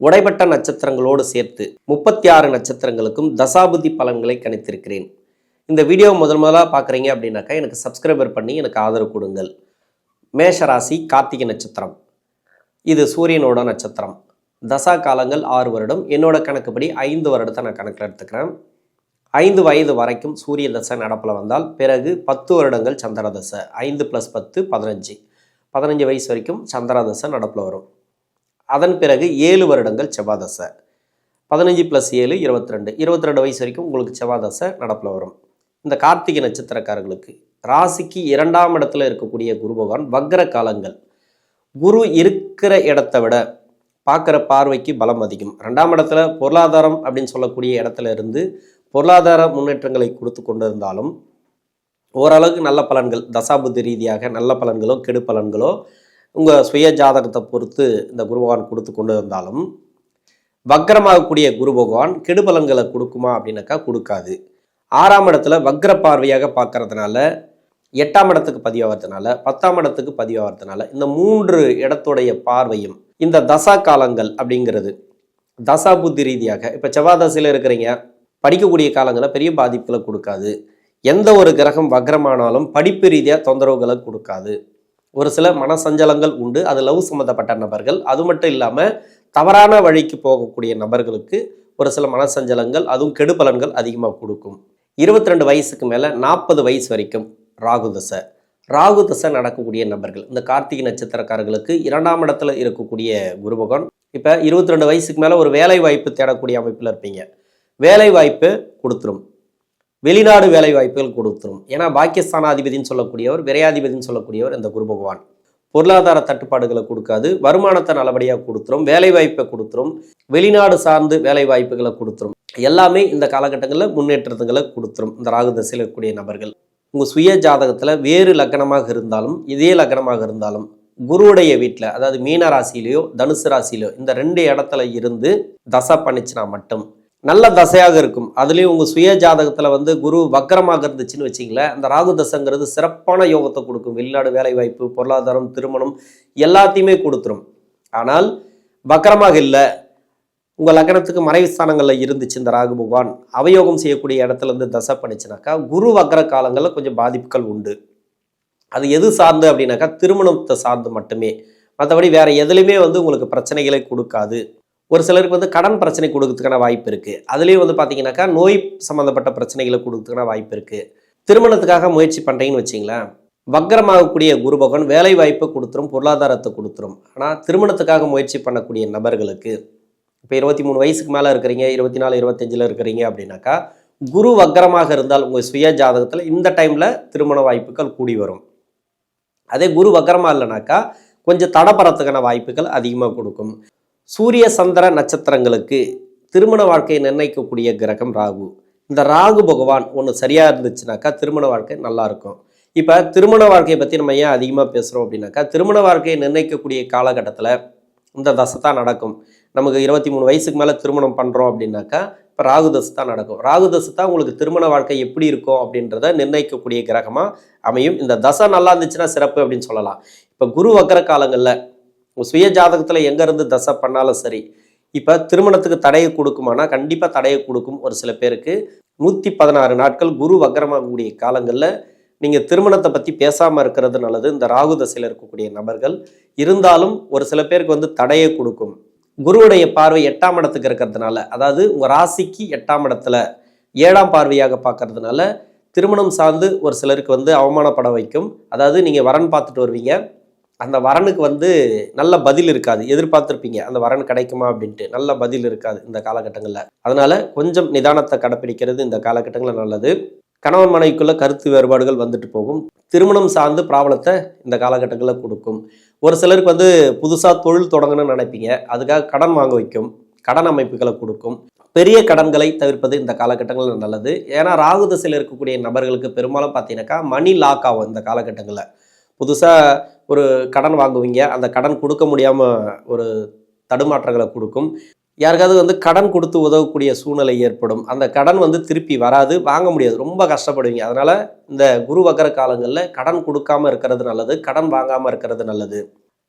உடைப்பட்ட நட்சத்திரங்களோடு சேர்த்து முப்பத்தி ஆறு நட்சத்திரங்களுக்கும் தசாபுதி பலன்களை கணித்திருக்கிறேன். இந்த வீடியோ முதல் முதலாக பார்க்குறீங்க அப்படின்னாக்கா எனக்கு சப்ஸ்கிரைபர் பண்ணி எனக்கு ஆதரவு கொடுங்கள். மேஷராசி கார்த்திகை நட்சத்திரம். இது சூரியனோட நட்சத்திரம். தசா காலங்கள் ஆறு வருடம். என்னோட கணக்குப்படி ஐந்து வருடத்தை நான் கணக்கில் எடுத்துக்கிறேன். ஐந்து வயது வரைக்கும் சூரிய தசை நடப்பில் வந்தால் பிறகு பத்து வருடங்கள் சந்திர தசை ஐந்து ப்ளஸ் பத்து பதினஞ்சு. பதினஞ்சு வயசு வரைக்கும் சந்திர தசை நடப்பில் வரும். அதன் பிறகு ஏழு வருடங்கள் செவ்வாதசை. பதினஞ்சு ப்ளஸ் ஏழு இருபத்தி ரெண்டு இருபத்தி ரெண்டு வயசு வரைக்கும் உங்களுக்கு செவ்வாதசை நடப்பில் வரும். இந்த கார்த்திகை நட்சத்திரக்காரர்களுக்கு ராசிக்கு இரண்டாம் இடத்துல இருக்கக்கூடிய குரு பகவான் வக்ர காலங்கள். குரு இருக்கிற இடத்த விட பார்க்குற பார்வைக்கு பலம் அதிகம். ரெண்டாம் இடத்துல பொருளாதாரம் அப்படின்னு சொல்லக்கூடிய இடத்துல இருந்து பொருளாதார முன்னேற்றங்களை கொடுத்து கொண்டு இருந்தாலும் ஓரளவுக்கு நல்ல பலன்கள் தசாபுத்தி ரீதியாக நல்ல பலன்களோ கெடு பலன்களோ உங்கள் சுய ஜாதகத்தை பொறுத்து இந்த குரு பகவான் கொடுத்து கொண்டு இருந்தாலும் வக்கரமாகக்கூடிய குரு பகவான் கெடுபலன்களை கொடுக்குமா அப்படின்னாக்கா கொடுக்காது. ஆறாம் இடத்துல வக்ர பார்வையாக பார்க்கறதுனால எட்டாம் இடத்துக்கு பதிவாகிறதுனால பத்தாம் இடத்துக்கு பதிவாகிறதுனால இந்த மூன்று இடத்துடைய பார்வையும் இந்த தசா காலங்கள் அப்படிங்கிறது தசா புத்தி ரீதியாக இப்போ செவ்வாதசையில் இருக்கிறீங்க படிக்கக்கூடிய காலங்களில் பெரிய பாதிப்புகளை கொடுக்காது. எந்த ஒரு கிரகம் வக்ரமானாலும் படிப்பு ரீதியாக தொந்தரவுகளை கொடுக்காது. ஒரு சில மனசஞ்சலங்கள் உண்டு. அது லவ் சம்மந்தப்பட்ட நபர்கள். அது மட்டும் இல்லாமல் தவறான வழிக்கு போகக்கூடிய நபர்களுக்கு ஒரு சில மனசஞ்சலங்கள் அதுவும் கெடுபலன்கள் அதிகமாக கொடுக்கும். இருபத்தி ரெண்டு வயசுக்கு மேலே நாற்பது வயசு வரைக்கும் ராகு தசை. ராகு தசை நடக்கக்கூடிய நபர்கள். இந்த கார்த்திகை நட்சத்திரக்காரர்களுக்கு இரண்டாம் இடத்துல இருக்கக்கூடிய குரு பகவான் இப்போ இருபத்தி ரெண்டு வயசுக்கு மேலே ஒரு வேலை வாய்ப்பு தேடக்கூடிய அமைப்பில் இருப்பீங்க. வேலை வாய்ப்பு கொடுத்துரும். வெளிநாடு வேலை வாய்ப்புகள் கொடுத்துரும். ஏன்னா பாக்கியஸ்தானாதிபதினு சொல்லக்கூடியவர் விரையாதிபதினு சொல்லக்கூடியவர் இந்த குரு பகவான். பொருளாதார தட்டுப்பாடுகளை கொடுக்காது வருமானத்தை நல்லபடியாக கொடுத்துரும் வேலை வாய்ப்பை கொடுத்துரும் வெளிநாடு சார்ந்து வேலை வாய்ப்புகளை கொடுத்துரும். எல்லாமே இந்த காலகட்டங்களில் முன்னேற்றத்துங்களை கொடுத்துரும். இந்த ராகு தசையில் இருக்கக்கூடிய நபர்கள். உங்கள் சுய ஜாதகத்தில் வேறு லக்னமாக இருந்தாலும் இதே லக்னமாக இருந்தாலும் குருவுடைய வீட்டில் அதாவது மீன ராசியிலையோ தனுசு ராசியிலையோ இந்த ரெண்டு இடத்துல இருந்து தசை பண்ணிச்சுனா மட்டும் நல்ல தசையாக இருக்கும். அதுலேயும் உங்கள் சுய ஜாதகத்தில் வந்து குரு வக்கரமாக இருந்துச்சுன்னு வச்சிங்களேன். அந்த ராகு தசைங்கிறது சிறப்பான யோகத்தை கொடுக்கும். வெளிநாடு வேலைவாய்ப்பு பொருளாதாரம் திருமணம் எல்லாத்தையுமே கொடுத்துரும். ஆனால் வக்கரமாக இல்லை. உங்கள் லக்னத்துக்கு மறைவு ஸ்தானங்களில் இருந்துச்சு இந்த ராகு பகவான். அவயோகம் செய்யக்கூடிய இடத்துல இருந்து தசை பண்ணிச்சுனாக்கா குரு வக்கர காலங்களில் கொஞ்சம் பாதிப்புகள் உண்டு. அது எது சார்ந்து அப்படின்னாக்கா திருமணத்தை சார்ந்து மட்டுமே. மற்றபடி வேறு எதுலையுமே வந்து உங்களுக்கு பிரச்சனைகளை கொடுக்காது. ஒரு சிலருக்கு வந்து கடன் பிரச்சனை கொடுக்கறதுக்கான வாய்ப்பு இருக்குது அதுலேயும் வந்து பார்த்தீங்கன்னாக்கா நோய் சம்மந்தப்பட்ட பிரச்சனைகளை கொடுக்கறதுக்கான வாய்ப்பு இருக்குது திருமணத்துக்காக முயற்சி பண்ணுறீங்கன்னு வச்சிங்களேன். வக்கரமாகக்கூடிய குரு பகவான் வேலை வாய்ப்பை கொடுத்துரும் பொருளாதாரத்தை கொடுத்துரும். ஆனால் திருமணத்துக்காக முயற்சி பண்ணக்கூடிய நபர்களுக்கு இப்போ இருபத்தி மூணு வயசுக்கு மேலே இருக்கிறீங்க இருபத்தி நாலு இருபத்தஞ்சில் இருக்கிறீங்க அப்படின்னாக்கா குரு வக்கரமாக இருந்தால் உங்கள் சுய ஜாதகத்தில் இந்த டைமில் திருமண வாய்ப்புகள் கூடி வரும். அதே குரு வக்கரமாக இல்லைனாக்கா கொஞ்சம் தடப்பறத்துக்கான வாய்ப்புகள் அதிகமாக கொடுக்கும். சூரிய சந்திர நட்சத்திரங்களுக்கு திருமண வாழ்க்கையை நிர்ணயிக்கக்கூடிய கிரகம் ராகு. இந்த ராகு பகவான் ஒன்று சரியாக இருந்துச்சுனாக்கா திருமண வாழ்க்கை நல்லாயிருக்கும் இப்போ திருமண வாழ்க்கையை பற்றி நம்ம ஏன் அதிகமாக பேசுகிறோம் அப்படின்னாக்கா திருமண வாழ்க்கையை நிர்ணயிக்கக்கூடிய காலகட்டத்தில் இந்த தசை தான் நடக்கும். நமக்கு இருபத்தி மூணு வயசுக்கு மேலே திருமணம் பண்ணுறோம் அப்படின்னாக்கா இப்போ ராகு தசை தான் நடக்கும். ராகு தசை தான் உங்களுக்கு திருமண வாழ்க்கை எப்படி இருக்கும் அப்படின்றத நிர்ணயிக்கக்கூடிய கிரகமாக அமையும். இந்த தசை நல்லா இருந்துச்சுன்னா சிறப்பு அப்படின்னு சொல்லலாம். இப்போ குரு வக்கர காலங்களில் சுய ஜாதகத்தில் எங்கேருந்து தசை பண்ணாலும் சரி இப்போ திருமணத்துக்கு தடையை கொடுக்குமானா கண்டிப்பாக தடையை கொடுக்கும் ஒரு சில பேருக்கு. நூற்றி பதினாறு நாட்கள் குரு வக்கரமாகக்கூடிய காலங்களில் நீங்கள் திருமணத்தை பற்றி பேசாமல் இருக்கிறது நல்லது. இந்த ராகு தசையில் இருக்கக்கூடிய நபர்கள் இருந்தாலும் ஒரு சில பேருக்கு வந்து தடையை கொடுக்கும். குருவுடைய பார்வை எட்டாம் இடத்துக்கு இருக்கிறதுனால அதாவது உங்கள் ராசிக்கு எட்டாம் இடத்துல ஏழாம் பார்வையாக பார்க்கறதுனால திருமணம் சார்ந்து ஒரு சிலருக்கு வந்து அவமானப்பட வைக்கும். அதாவது நீங்கள் வரன் பார்த்துட்டு வருவீங்க. அந்த வரனுக்கு வந்து நல்ல பதில் இருக்காது. எதிர்பார்த்துருப்பீங்க அந்த வரன் கிடைக்குமா அப்படின்ட்டு. நல்ல பதில் இருக்காது இந்த காலகட்டங்களில். அதனால கொஞ்சம் நிதானத்தை கடைப்பிடிக்கிறது இந்த காலகட்டங்களில் நல்லது. கணவன் மனைவிக்குள்ள கருத்து வேறுபாடுகள் வந்துட்டு போகும். திருமணம் சார்ந்து ப்ராப்ளத்தை இந்த காலகட்டங்களில் கொடுக்கும். ஒரு சிலருக்கு வந்து புதுசாக தொழில் தொடங்கணும்னு நினைப்பீங்க. அதுக்காக கடன் வாங்க வைக்கும். கடன் அமைப்புகளை கொடுக்கும். பெரிய கடன்களை தவிர்ப்பது இந்த காலகட்டங்களில் நல்லது. ஏன்னா ராகு திசையில் இருக்கக்கூடிய நபர்களுக்கு பெரும்பாலும் பார்த்தீங்கன்னாக்கா மணி லாக் ஆகும் இந்த காலகட்டங்களில். புதுசாக ஒரு கடன் வாங்குவீங்க. அந்த கடன் கொடுக்க முடியாமல் ஒரு தடுமாற்றங்களை கொடுக்கும். யாருக்காவது வந்து கடன் கொடுத்து உதவக்கூடிய சூழ்நிலை ஏற்படும். அந்த கடன் வந்து திருப்பி வராது வாங்க முடியாது. ரொம்ப கஷ்டப்படுவீங்க. அதனால் இந்த குரு வக்கர காலங்களில் கடன் கொடுக்காம இருக்கிறது நல்லது கடன் வாங்காமல் இருக்கிறது நல்லது.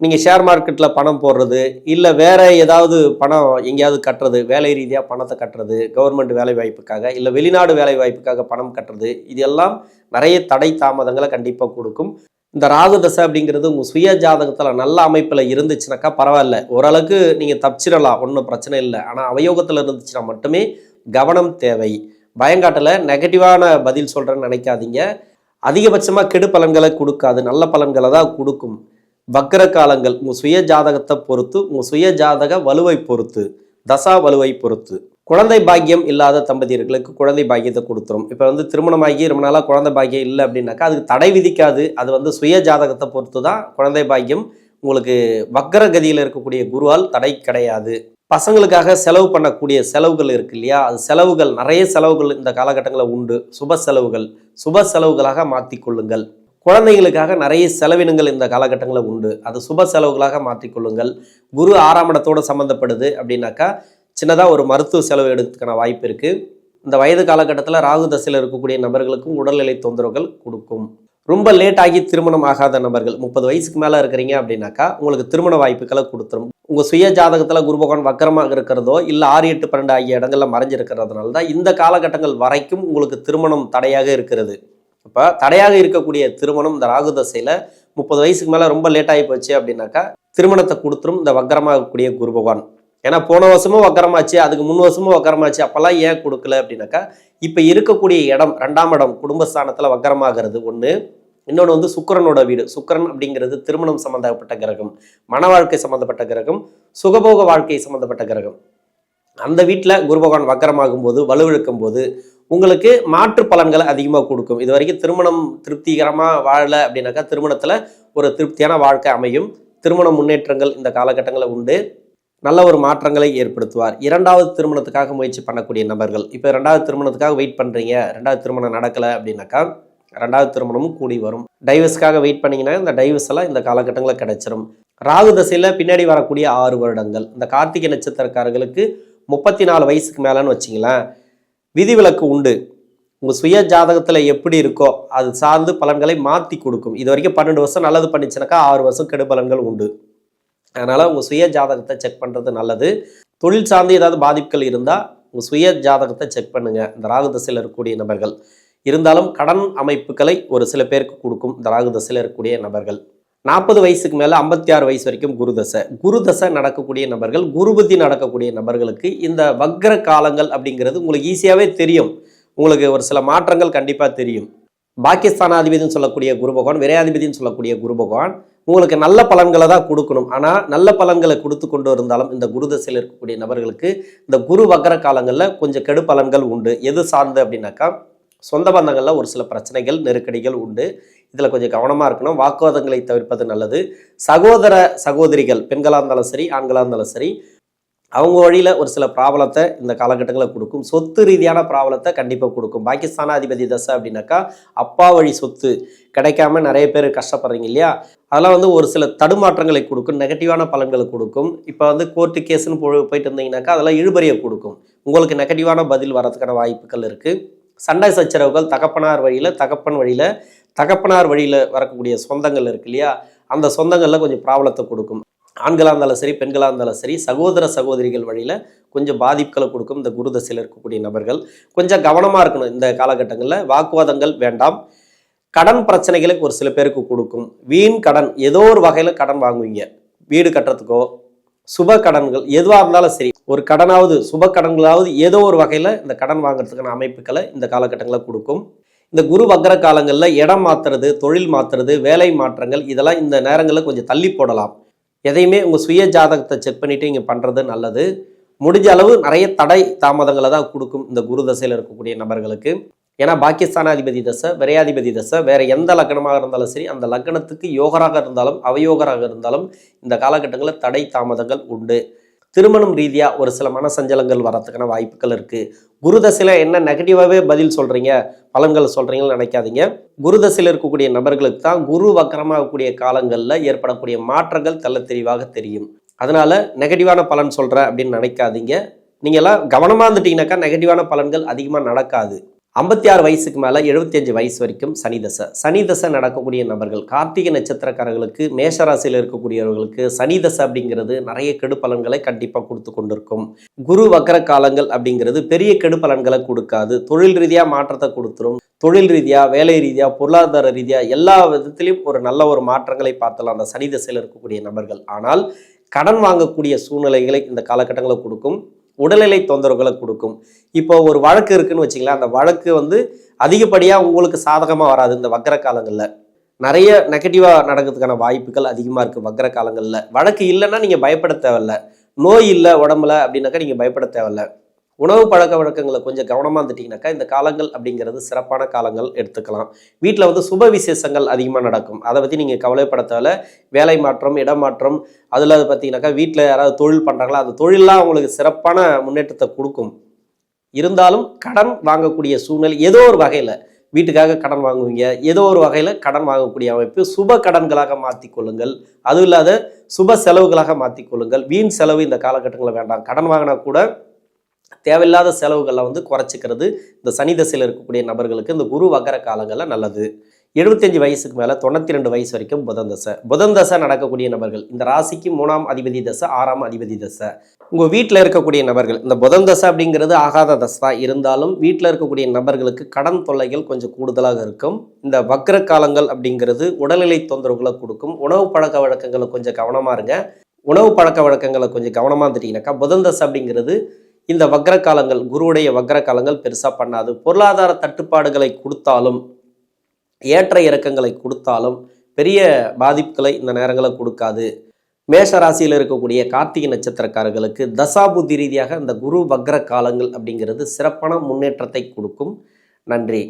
நீங்கள் ஷேர் மார்க்கெட்டில் பணம் போடுறது இல்லை வேறு ஏதாவது பணம் எங்கேயாவது கட்டுறது வேலை ரீதியாக பணத்தை கட்டுறது கவர்மெண்ட் வேலை வாய்ப்புக்காக இல்லை வெளிநாடு வேலை வாய்ப்புக்காக பணம் கட்டுறது இது எல்லாம் நிறைய தடை தாமதங்களை கண்டிப்பாக கொடுக்கும். இந்த ராகு தசை அப்படிங்கிறது உங்கள் சுய ஜாதகத்தில் நல்ல அமைப்பில் இருந்துச்சுனாக்கா பரவாயில்ல. ஓரளவுக்கு நீங்கள் தப்பிச்சிடலாம் ஒன்றும் பிரச்சனை இல்லை. ஆனால் அவயோகத்தில் இருந்துச்சுன்னா மட்டுமே கவனம் தேவை. பயங்காட்டில் நெகட்டிவான பதில் சொல்கிறேன்னு நினைக்காதீங்க. அதிகபட்சமாக கெடு பலன்களை கொடுக்காது. நல்ல பலன்களை தான் கொடுக்கும். வக்கர காலங்கள் உங்கள் சுய ஜாதகத்தை பொறுத்து உங்கள் சுய ஜாதக வலுவை பொறுத்து தசா வலுவை பொறுத்து. குழந்தை பாக்கியம் இல்லாத தம்பதியர்களுக்கு குழந்தை பாக்கியத்தை கொடுத்துரும். இப்போ வந்து திருமணமாகி ரொம்ப நாளாக குழந்தை பாக்கியம் இல்லை அப்படின்னாக்கா அதுக்கு தடை விதிக்காது. அது வந்து சுய ஜாதகத்தை பொறுத்து தான் குழந்தை பாக்கியம் உங்களுக்கு வக்கர கதியில் இருக்கக்கூடிய குருவால் தடை கிடையாது. பசங்களுக்காக செலவு பண்ணக்கூடிய செலவுகள் இருக்கு இல்லையா? அது செலவுகள் நிறைய செலவுகள் இந்த காலகட்டங்களில் உண்டு. சுப செலவுகள் சுப செலவுகளாக மாற்றிக்கொள்ளுங்கள் குழந்தைகளுக்காக நிறைய செலவினங்கள் இந்த காலகட்டங்களில் உண்டு. அது சுப செலவுகளாக மாற்றிக்கொள்ளுங்கள் குரு ஆறாம் இடத்தோடு சம்மந்தப்படுது அப்படின்னாக்கா சின்னதாக ஒரு மருத்துவ செலவு எடுத்துக்கான வாய்ப்பு இருக்குது இந்த வயது காலகட்டத்தில் ராகு தசையில் இருக்கக்கூடிய நபர்களுக்கும் உடல்நிலை தொந்தரவுகள் கொடுக்கும். ரொம்ப லேட் ஆகி திருமணம் ஆகாத நபர்கள் முப்பது வயசுக்கு மேலே இருக்கிறீங்க அப்படின்னாக்கா உங்களுக்கு திருமண வாய்ப்புகளை கொடுத்துரும். உங்கள் சுய ஜாதகத்தில் குரு பகவான் வக்கரமாக இருக்கிறதோ இல்லை ஆறு எட்டு பன்னெண்டு ஆகிய இடங்களில் மறைஞ்சிருக்கிறதுனால தான் இந்த காலகட்டங்கள் வரைக்கும் உங்களுக்கு திருமணம் தடையாக இருக்கிறது. இப்போ தடையாக இருக்கக்கூடிய திருமணம் இந்த ராகு தசையில் முப்பது வயசுக்கு மேலே ரொம்ப லேட் ஆகி போச்சு அப்படின்னாக்கா திருமணத்தை கொடுத்துரும். இந்த வக்கரமாகக்கூடிய குரு பகவான். ஏன்னா போன வருஷமும் வக்கரமாச்சு அதுக்கு முன் வருஷமும் வக்கரமாச்சு அப்போல்லாம் ஏன் கொடுக்கல அப்படின்னாக்கா இப்போ இருக்கக்கூடிய இடம் ரெண்டாம் இடம் குடும்பஸ்தானத்தில் வக்கரமாகிறது ஒன்று இன்னொன்று வந்து சுக்கரனோட வீடு. சுக்கிரன் அப்படிங்கிறது திருமணம் சம்மந்தப்பட்ட கிரகம் மன வாழ்க்கை சம்மந்தப்பட்ட கிரகம் சுகபோக வாழ்க்கை சம்மந்தப்பட்ட கிரகம். அந்த வீட்டில் குரு பகவான் வக்கரமாகும் போது வலுவிழக்கும் போது உங்களுக்கு மாற்று பலன்களை அதிகமாக கொடுக்கும். இது வரைக்கும் திருமணம் திருப்திகரமாக வாழலை அப்படின்னாக்கா திருமணத்தில் ஒரு திருப்தியான வாழ்க்கை அமையும். திருமண முன்னேற்றங்கள் இந்த காலகட்டங்களில் உண்டு. நல்ல ஒரு மாற்றங்களை ஏற்படுத்துவார். இரண்டாவது திருமணத்துக்காக முயற்சி பண்ணக்கூடிய நபர்கள். இப்போ ரெண்டாவது திருமணத்துக்காக வெயிட் பண்ணுறீங்க ரெண்டாவது திருமணம் நடக்கலை அப்படின்னாக்கா ரெண்டாவது திருமணமும் கூடி வரும். டைவர்ஸ்க்காக வெயிட் பண்ணிங்கன்னா இந்த டைவர்ஸ் எல்லாம் இந்த காலகட்டங்களில் கிடைச்சிரும். ராகு தசையில் பின்னாடி வரக்கூடிய ஆறு வருடங்கள். இந்த கார்த்திகை நட்சத்திரக்காரர்களுக்கு முப்பத்தி நாலு வயசுக்கு மேலேன்னு வச்சிங்களேன் விதிவிலக்கு உண்டு. உங்கள் சுய ஜாதகத்தில் எப்படி இருக்கோ அது சார்ந்து பலன்களை மாற்றி கொடுக்கும். இது வரைக்கும் பன்னெண்டு வருஷம் நல்லது பண்ணிச்சுனாக்கா ஆறு வருஷம் கெடு பலன்கள் உண்டு. அதனால் உங்கள் சுய ஜாதகத்தை செக் பண்ணுறது நல்லது. தொழில் சார்ந்து ஏதாவது பாதிப்புகள் இருந்தால் உங்கள் சுய ஜாதகத்தை செக் பண்ணுங்கள் இந்த ராகு தசையில் இருக்கக்கூடிய நபர்கள். இருந்தாலும் கடன் அமைப்புகளை ஒரு சில பேருக்கு கொடுக்கும் இந்த ராகு தசையில் இருக்கக்கூடிய நபர்கள். நாற்பது வயசுக்கு மேலே ஐம்பத்தி ஆறு வயசு வரைக்கும் குருதசை குருதசை நடக்கக்கூடிய நபர்கள் குருபதி நடக்கக்கூடிய நபர்களுக்கு இந்த வக்ர காலங்கள் அப்படிங்கிறது உங்களுக்கு ஈஸியாகவே தெரியும். உங்களுக்கு ஒரு சில மாற்றங்கள் கண்டிப்பாக தெரியும். பாகிஸ்தானாதிபதினு சொல்லக்கூடிய குரு பகவான் விரையாதிபதினு சொல்லக்கூடிய குரு பகவான் உங்களுக்கு நல்ல பலன்களை தான் கொடுக்கணும். ஆனால் நல்ல பலன்களை கொடுத்து கொண்டு இருந்தாலும் இந்த குரு தசையில் இருக்கக்கூடிய நபர்களுக்கு இந்த குரு வக்கர காலங்களில் கொஞ்சம் கெடு பலன்கள் உண்டு. எது சார்ந்து அப்படின்னாக்கா சொந்த பந்தங்களில் ஒரு சில பிரச்சனைகள் நெருக்கடிகள் உண்டு. இதில் கொஞ்சம் கவனமாக இருக்கணும். வாக்குவாதங்களை தவிர்ப்பது நல்லது. சகோதர சகோதரிகள் பெண்களாக இருந்தாலும் சரி ஆண்களாக இருந்தாலும் சரி அவங்க வழியில் ஒரு சில ப்ராப்ளத்தை இந்த காலகட்டங்களில் கொடுக்கும். சொத்து ரீதியான ப்ராப்ளத்தை கண்டிப்பாக கொடுக்கும். பாகிஸ்தானாதிபதி தசை அப்படின்னாக்கா அப்பா வழி சொத்து. கிடைக்காம நிறைய பேர் கஷ்டப்படுறீங்க இல்லையா? அதெல்லாம் வந்து ஒரு சில தடுமாற்றங்களை கொடுக்கும். நெகட்டிவான பலன்களை கொடுக்கும். இப்போ வந்து கோர்ட்டு கேஸ்னு போ போயிட்டு இருந்தீங்கன்னாக்கா அதெல்லாம் இழுபறியை கொடுக்கும். உங்களுக்கு நெகட்டிவான பதில் வரதுக்கான வாய்ப்புகள் இருக்குது சண்டை சச்சரவுகள் தகப்பனார் வழியில் தகப்பன் வழியில் தகப்பனார் வழியில் வரக்கூடிய சொந்தங்கள் இருக்கு இல்லையா? அந்த சொந்தங்களில் கொஞ்சம் ப்ராப்ளத்தை கொடுக்கும். ஆண்களாக இருந்தாலும் சரி பெண்களாக இருந்தாலும் சரி சகோதர சகோதரிகள் வழியில் கொஞ்சம் பாதிப்புகளை கொடுக்கும் இந்த குரு தசையில் இருக்கக்கூடிய நபர்கள். கொஞ்சம் கவனமாக இருக்கணும் இந்த காலகட்டங்களில். வாக்குவாதங்கள் வேண்டாம். கடன் பிரச்சனைகளுக்கு ஒரு சில பேருக்கு கொடுக்கும். வீண் கடன் ஏதோ ஒரு வகையில் கடன் வாங்குவீங்க. வீடு கட்டுறதுக்கோ சுப கடன்கள் எதுவாக இருந்தாலும் சரி ஒரு கடனாவது சுப கடன்களாவது ஏதோ ஒரு வகையில் இந்த கடன் வாங்குறதுக்கான அமைப்புகளை இந்த காலகட்டங்களில் கொடுக்கும். இந்த குரு வக்ர காலங்களில் இடம் மாற்றுறது தொழில் மாத்துறது வேலை மாற்றங்கள் இதெல்லாம் இந்த நேரங்களில் கொஞ்சம் தள்ளி போடலாம். எதையுமே உங்கள் சுய ஜாதகத்தை செக் பண்ணிவிட்டு இங்கே பண்ணுறது நல்லது. முடிஞ்ச அளவு நிறைய தடை தாமதங்களை தான் கொடுக்கும் இந்த குரு தசையில் இருக்கக்கூடிய நபர்களுக்கு. ஏன்னா பாகிஸ்தானாதிபதி தசை விரையாதிபதி தசை வேறு எந்த லக்னமாக இருந்தாலும் சரி அந்த லக்னத்துக்கு யோகராக இருந்தாலும் அவயோகராக இருந்தாலும் இந்த காலகட்டங்களில் தடை தாமதங்கள் உண்டு. திருமணம் ரீதியாக ஒரு சில மனசஞ்சலங்கள் வரத்துக்கான வாய்ப்புகள் இருக்குது குருதசையில் என்ன நெகட்டிவாகவே பதில் சொல்கிறீங்க பலன்கள் சொல்கிறீங்கன்னு நினைக்காதீங்க. குருதசையில் இருக்கக்கூடிய நபர்களுக்கு தான் குரு வக்கரமாகக்கூடிய காலங்களில் ஏற்படக்கூடிய மாற்றங்கள் தெல்ல தெளிவாக தெரியும். அதனால் நெகட்டிவான பலன் சொல்கிறேன் அப்படின்னு நினைக்காதீங்க. நீங்கள்லாம் கவனமாக இருந்துட்டீங்கன்னாக்கா நெகட்டிவான பலன்கள் அதிகமாக நடக்காது. ஐம்பத்தி ஆறு வயசுக்கு மேலே எழுபத்தஞ்சு வயசு வரைக்கும் சனி தசை. சனி தசை நடக்கக்கூடிய நபர்கள் கார்த்திகை நட்சத்திரக்காரர்களுக்கு மேஷராசியில் இருக்கக்கூடியவர்களுக்கு சனி தசை அப்படிங்கிறது நிறைய கெடு பலன்களை கண்டிப்பாக கொடுத்து கொண்டிருக்கும். குரு வக்கர காலங்கள் அப்படிங்கிறது பெரிய கெடு பலன்களை கொடுக்காது. தொழில் ரீதியாக மாற்றத்தை கொடுத்துரும். தொழில் ரீதியாக வேலை ரீதியாக பொருளாதார ரீதியாக எல்லா விதத்திலையும் ஒரு நல்ல ஒரு மாற்றங்களை பார்த்தலாம் அந்த சனி தசையில் இருக்கக்கூடிய நபர்கள். ஆனால் கடன் வாங்கக்கூடிய சூழ்நிலைகளை இந்த காலகட்டங்களை கொடுக்கும். உடல்நிலை தொந்தரவுகளை கொடுக்கும். இப்போ ஒரு வழக்கு இருக்குன்னு வச்சிங்களேன் அந்த வழக்கு வந்து அதிகப்படியாக உங்களுக்கு சாதகமாக வராது இந்த வக்கர காலங்களில் நிறைய நெகட்டிவாக நடக்கிறதுக்கான வாய்ப்புகள் அதிகமாக இருக்குது வக்கர காலங்களில் வழக்கு இல்லைன்னா நீங்கள் பயப்பட தேவையில்ல. நோய் இல்லை உடம்புல அப்படின்னாக்கா நீங்கள் பயப்பட தேவையில்ல. உணவு பழக்க வழக்கங்களை கொஞ்சம் கவனமாக இருந்துட்டீங்கன்னாக்கா இந்த காலங்கள் அப்படிங்கிறது சிறப்பான காலங்கள் எடுத்துக்கலாம். வீட்டில் வந்து சுப விசேஷங்கள் அதிகமாக நடக்கும். அதை பற்றி நீங்கள் கவலைப்பட வேலை மாற்றம் இடமாற்றம் அதில் பார்த்தீங்கன்னாக்கா வீட்டில் யாராவது தொழில் பண்ணுறாங்களா அந்த தொழிலெலாம் அவங்களுக்கு சிறப்பான முன்னேற்றத்தை கொடுக்கும். இருந்தாலும் கடன் வாங்கக்கூடிய சூழ்நிலை ஏதோ ஒரு வகையில் வீட்டுக்காக கடன் வாங்குவீங்க. ஏதோ ஒரு வகையில் கடன் வாங்கக்கூடிய அமைப்பு சுப கடன்களாக மாற்றிக்கொள்ளுங்கள் அதுவும் இல்லாத சுப செலவுகளாக மாற்றிக்கொள்ளுங்கள் வீண் செலவு இந்த காலகட்டங்களில் வேண்டாம். கடன் வாங்கினா கூட தேவையில்லாத செலவுகளை வந்து குறைச்சிக்கிறது இந்த சனி தசையில் இருக்கக்கூடிய நபர்களுக்கு இந்த குரு வக்கர காலங்களில் நல்லது. எழுபத்தஞ்சு வயசுக்கு மேலே தொண்ணூற்றி ரெண்டு வயசு வரைக்கும் புதன் தசை. புதன் தசை நடக்கக்கூடிய நபர்கள் இந்த ராசிக்கு மூணாம் அதிபதி தசை ஆறாம் அதிபதி தசை. உங்கள் வீட்டில் இருக்கக்கூடிய நபர்கள் இந்த புதன் தசை அப்படிங்கிறது ஆகாத தசை தான். இருந்தாலும் வீட்டில் இருக்கக்கூடிய நபர்களுக்கு கடன் தொல்லைகள் கொஞ்சம் கூடுதலாக இருக்கும். இந்த வக்கர காலங்கள் அப்படிங்கிறது உடல்நிலை தொந்தரவுகளை கொடுக்கும். உணவு பழக்க வழக்கங்களை கொஞ்சம் கவனமாக இருங்க. உணவு பழக்க வழக்கங்களை கொஞ்சம் கவனமாக இருந்துட்டீங்கன்னாக்கா புதன் தசை அப்படிங்கிறது இந்த வக்ர காலங்கள் குருவுடைய வக்ர காலங்கள் பெருசாக பண்ணாது. பொருளாதார தட்டுப்பாடுகளை கொடுத்தாலும் ஏற்ற இறக்கங்களை கொடுத்தாலும் பெரிய பாதிப்புகளை இந்த நேரங்களில் கொடுக்காது. மேஷ ராசியில் இருக்கக்கூடிய கார்த்திகை நட்சத்திரக்காரர்களுக்கு தசாபுத்தி ரீதியாக இந்த குரு வக்ர காலங்கள் அப்படிங்கிறது சிறப்பான முன்னேற்றத்தை கொடுக்கும். நன்றி.